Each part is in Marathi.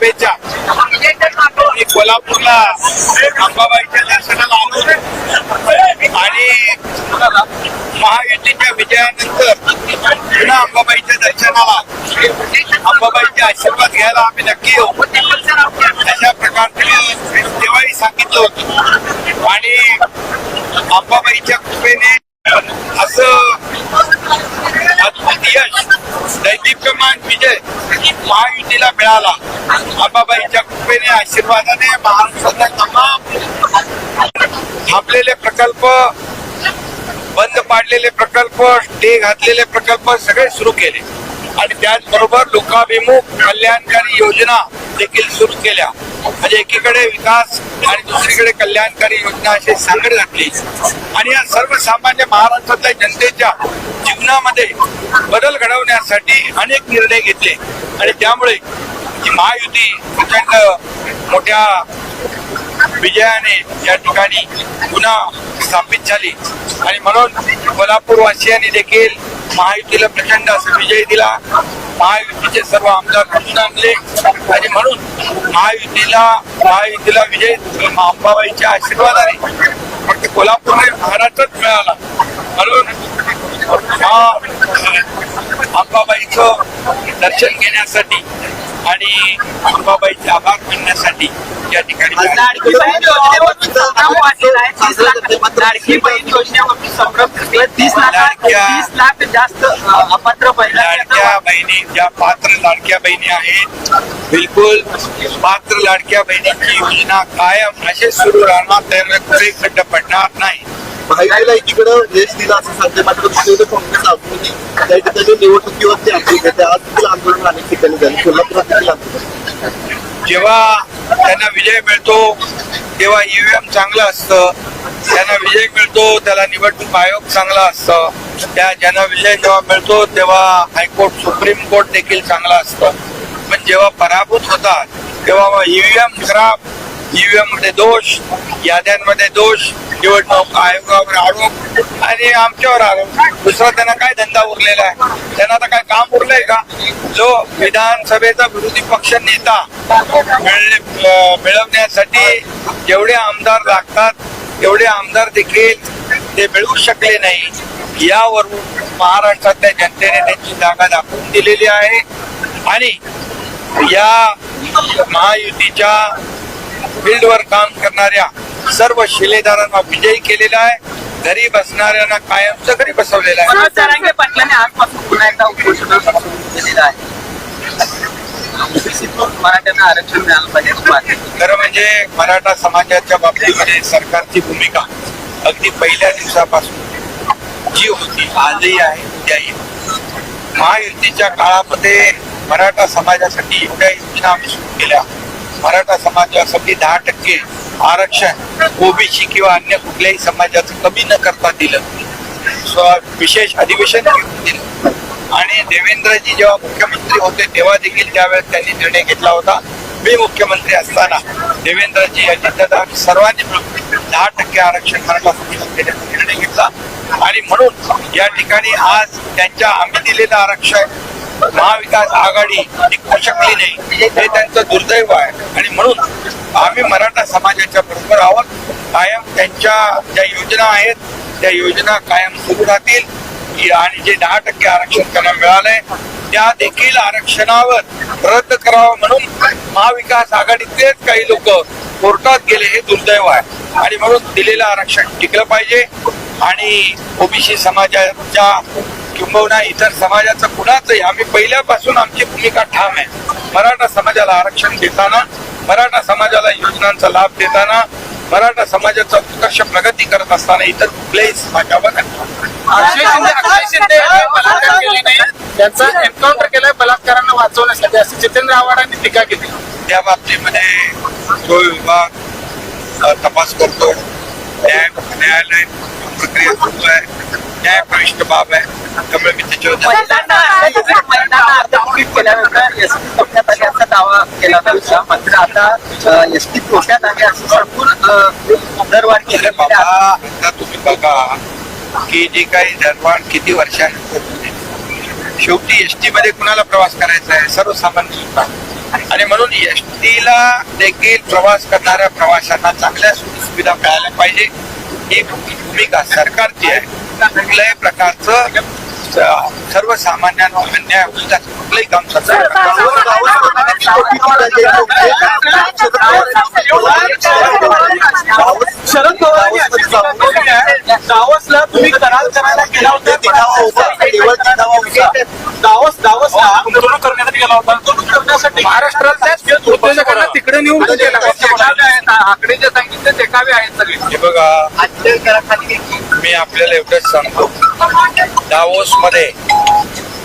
शुभेच्छा. मी कोल्हापूरला अंबाबाईच्या दर्शनाला आलो. आणि महायुतीच्या विजयानंतर पुन्हा अंबाबाईच्या दर्शनाला अंबाबाईचे आशीर्वाद घ्यायला आम्ही नक्की येऊ. अशा प्रकारचे तेव्हाही सांगितलं होतं. आणि अंबाबाईच्या कृपेने असं अद्भुत यश दैदिप्यमान विजय महायुतीला मिळाला. अंबाबाईच्या कृपेने आशीर्वादाने महाराष्ट्रातल्या तमाम थांबलेले प्रकल्प बंद पाडलेले प्रकल्प स्टे घातलेले प्रकल्प सगळे सुरू केले. आणि त्याचबरोबर लोकाभिमुख कल्याणकारी योजना देखील सुरू केल्या. म्हणजे एकीकडे विकास आणि दुसरीकडे कल्याणकारी योजना अशी सांगड घातली. आणि या सर्वसामान्य महाराष्ट्रातल्या जनतेच्या जीवनामध्ये बदल घडवण्यासाठी अनेक निर्णय घेतले. आणि त्यामुळे महायुती प्रचंड मोठ्या विजयाने या ठिकाणी पुन्हा स्थापित झाली. आणि म्हणून कोल्हापूरवासियांनी देखील महायुतीला प्रचंड असा विजय दिला. महायुतीचे सर्व आमदार निवडून आणले. आणि म्हणून महायुतीला महायुतीला विजय अंबाबाईच्या आशीर्वादाने फक्त कोल्हापूर नाही महाराष्ट्रात मिळाला. म्हणून हा अंबाबाईचं दर्शन घेण्यासाठी आणि अंबाबाईचे आभार मानण्यासाठी या ठिकाणी तीस लाख तीस लाख लाडक्या- जास्त अपात्र बहिणी ज्या पात्र लाडक्या बहिणी आहेत बिलकुल पात्र लाडक्या बहिणीची योजना कायम असे सुरू राहणार कुठेही खड्ड पडणार नाही. भाईला एकीकडे देश दिला असं सांगते मात्र दुसरीकडे काँग्रेस आंदोलनी त्या ठिकाणी निवडणुकीवरती आंदोलन घेते आज देखील आंदोलन अनेक ठिकाणी झाले. कोल्हापुरात देखील आंदोलन. जेव्हा त्यांना विजय मिळतो तेव्हा ईव्हीएम चांगलं असतं. त्यांना विजय मिळतो त्याला निवडणूक आयोग चांगला असतं. त्या ज्यांना विजय जेव्हा मिळतो तेव्हा हायकोर्ट सुप्रीम कोर्ट देखील चांगला असतं. पण जेव्हा पराभूत होतात तेव्हा ईव्हीएम खराब ईव्हीएममध्ये दोष याद्यांमध्ये दोष निवडणूक आयोगावर आरोप आणि आमच्यावर आरोप. दुसरा त्यांना काय धंदा उरलेला आहे? त्यांना आता काय काम उरलंय का? जो विधानसभेचा विरोधी पक्ष नेता मिळवण्यासाठी जेवढे आमदार लागतात तेवढे आमदार देखील ते मिळवू शकले नाही. यावरून महाराष्ट्रातल्या जनतेने त्यांची जागा दाखवून दिलेली आहे. आणि या महायुतीच्या फील्डवर काम करणाऱ्या सर्व शिलेदारांना विजयी केलेला आहे. घरी बसणाऱ्यांना कायमचं घरी बसवलेलं आहे. पाटलांनी आजपासून पुन्हा एकदा उपोषण सुरू केलेलं आहे. मराठ्यांना आरक्षण मिळालं पाहिजे. खरं म्हणजे मराठा समाजाच्या बाबतीमध्ये सरकारची भूमिका अगदी पहिल्या दिवसापासून जी होती आजही आहे उद्याही महायुतीच्या काळामध्ये मराठा समाजासाठी एवढ्या योजना आम्ही सुरू केल्या. मराठा समाजासाठी दहा टक्के आरक्षण ओबीसी किंवा अन्य कुठल्याही समाजाचं कमी न करता दिलं. विशेष अधिवेशन दिलं. आणि देवेंद्रजी जेव्हा मुख्यमंत्री होते तेव्हा देखील त्यावेळेस त्यांनी निर्णय घेतला होता. मी मुख्यमंत्री असताना देवेंद्रजी अजितदादा सर्वांनी मिळून दहा टक्के आरक्षण मराठा समाजाला देण्याचा निर्णय घेतला. आणि म्हणून या ठिकाणी आज त्यांच्या आम्ही दिलेलं आरक्षण महाविकास आघाडी टिकवू शकली नाही. हे त्यांचं दुर्दैव आहे. आणि म्हणून आम्ही मराठा समाजाच्या बरोबर आहोत. कायम त्यांच्या ज्या योजना आहेत त्या योजना कायम सुरू राहतील. आणि जे दहा टक्के आरक्षण त्यांना मिळालंय त्या देखील आरक्षणावर रद्द करावं म्हणून महाविकास आघाडीतलेच काही लोक कोर्टात गेले हे दुर्दैव आहे. आणि म्हणून दिलेलं आरक्षण टिकलं पाहिजे. आणि ओबीसी समाजाच्या किंबहुना इतर समाजाचं कुणाचंही आम्ही पहिल्यापासून आमची भूमिका ठाम आहे. मराठा समाजाला आरक्षण देताना मराठा समाजाला योजनांचा लाभ देताना मराठा समाजाचा उत्कर्ष प्रगती करत असताना इतर कुठल्याही समाजावर शिंदे यांनी बलात्कार केले नाही. त्यांचा एन्काउंटर केलाय बलात्कारांना वाचवण्यासाठी असं जितेंद्र आव्हाडांनी टीका केली. त्या बाबतीमध्ये जो विभाग तपास करतो न्याय न्यायालय प्रक्रिया सुरू आहे. न्याय प्रविष्ट बाब आहे. त्यामुळे मी त्याच्यावर दावा केला होता. मात्र आता एस टी कोट्यात आली असं सांगून बाबा आता तुम्ही बघा. की जी काही दरवाढ किती वर्षानंतर होते. शेवटी एसटी मध्ये कुणाला प्रवास करायचा आहे सर्वसामान्य. आणि म्हणून एस टीला देखील प्रवास करणाऱ्या प्रवाशांना चांगल्या सुविधा मिळाल्या पाहिजे ही भूमिका सरकारची आहे कुठल्याही प्रकारचं स- सर्वसामान्यांवर अन्याय होईल त्याचं कुठलंही काम सरकार. शरद पवारांनी तुम्ही करार करायला गेला होता केवळ दिखावा होता. दावोस दावोसला गुंतवणूक करण्यासाठी गेला होता. गुंतवणूक करण्यासाठी महाराष्ट्रातल्या उद्योजकांना तिकडे नेऊन आकडे जे सांगितले ते कावे आहेत सगळे. हे बघा मी आपल्याला एवढंच सांगतो. दावोस मध्ये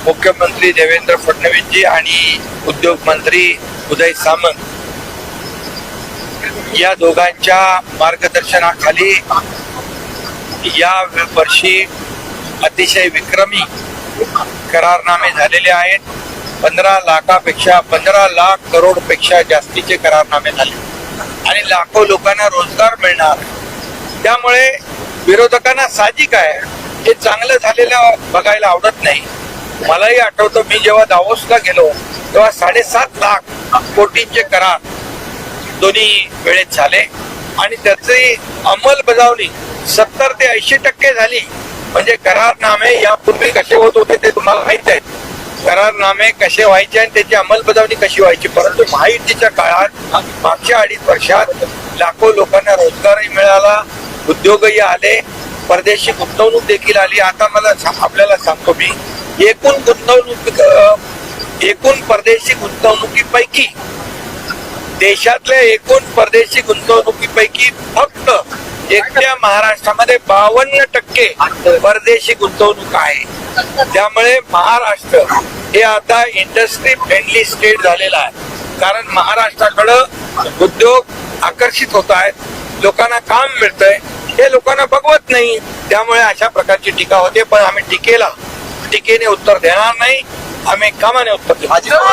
मुख्यमंत्री देवेंद्र फडणवीसजी आणि उद्योग मंत्री उदय सामंत या दोघांच्या मार्गदर्शनाखाली या वर्षी अतिशय विक्रमी करारनामे झालेले आहेत. पंधरा लाखापेक्षा पंधरा लाख करोडपेक्षा जास्तीचे करारनामे झाले. आणि लाखो लोकांना रोजगार मिळणार. त्यामुळे विरोधकांना साहजिक आहे. हे चांगलं झालेलं बघायला आवडत नाही. मलाही आठवतं मी जेव्हा दावोसला गेलो तेव्हा साडेसात लाख कोटींचे करार दोन्ही वेळेत झाले. आणि त्याची अंमलबजावणी सत्तर ते ऐंशी टक्के झाली. म्हणजे करारनामे यापूर्वी कसे होत होते ते तुम्हाला माहीत आहे. करारनामे कसे व्हायचे आणि त्याची अंमलबजावणी कशी व्हायची? परंतु महायुतीच्या काळात मागच्या अडीच वर्षात लाखो लोकांना रोजगारही मिळाला उद्योगही आले परदेशी गुंतवणूक देखील आली. आता मला आपल्याला सांगतो मी एकूण गुंतवणूक एकूण परदेशी गुंतवणुकीपैकी देशातल्या एकूण परदेशी गुंतवणुकीपैकी फक्त एकट्या महाराष्ट्रामध्ये बावन्न टक्के परदेशी गुंतवणूक आहे. त्यामुळे महाराष्ट्र हे आता इंडस्ट्री फ्रेंडली स्टेट झालेला आहे. कारण महाराष्ट्राकडं उद्योग आकर्षित होत आहेत. लोकांना काम मिळतंय. हे लोकांना बघवत नाही. त्यामुळे अशा प्रकारची टीका होते. पण आम्ही टीकेला टीकेने उत्तर देणार नाही. आम्ही कामाने उत्तर देऊ